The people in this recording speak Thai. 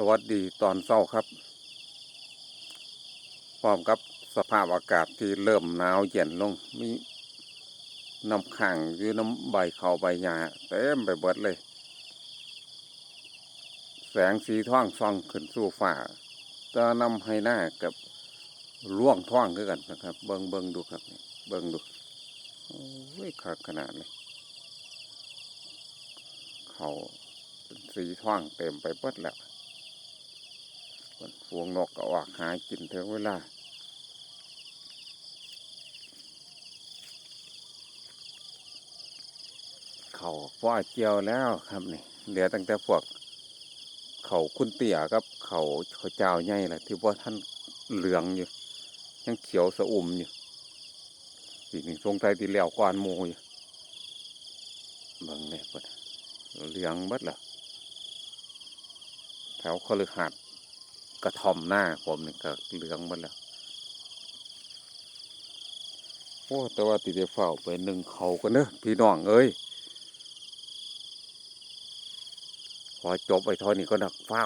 สวัสดีตอนเช้าครับ พร้อมกับสภาพอากาศที่เริ่มหนาวเย็นลง มีน้ำขังอยู่น้ำใบเขาใบหญ้าเต็มไปเบิดเลย แสงสีท่องส่องขึ้นสู่ฟ้าจะนำให้หน้ากับล่วงท่องคือกันนะครับ เบิงเบิงดูครับ เบิงดูโอ้ยขาดขนาดเลยเขาสีท่องเต็มไปเบิดแล้ว พวงนกก็ออกหากินถึงเวลาเขาว่าเจียวแล้วครับนี่เหลือตั้งแต่พวก เขาคุณเตี่ยกับ เขาเขาเจ้าใหญ่แหละที่ว่าท่านเหลืองอยู่ ยังเขียวสะอุ่มอยู่ปีนี้ทรงใจที่แล้วกวานโมอยู่เบิ่งเนี่ยเพิ่นเหลืองบิดแล้วแถวคฤหัสถ์ กระทอมหน้าผมนี่ก็เหลืองหมดแล้วโอ้แต่ว่าติได้เฝ้าไปหนึ่งเขากันเนอะพี่น้องเอ้ยพอจบไปเทอนี้ก็นักเฝ้า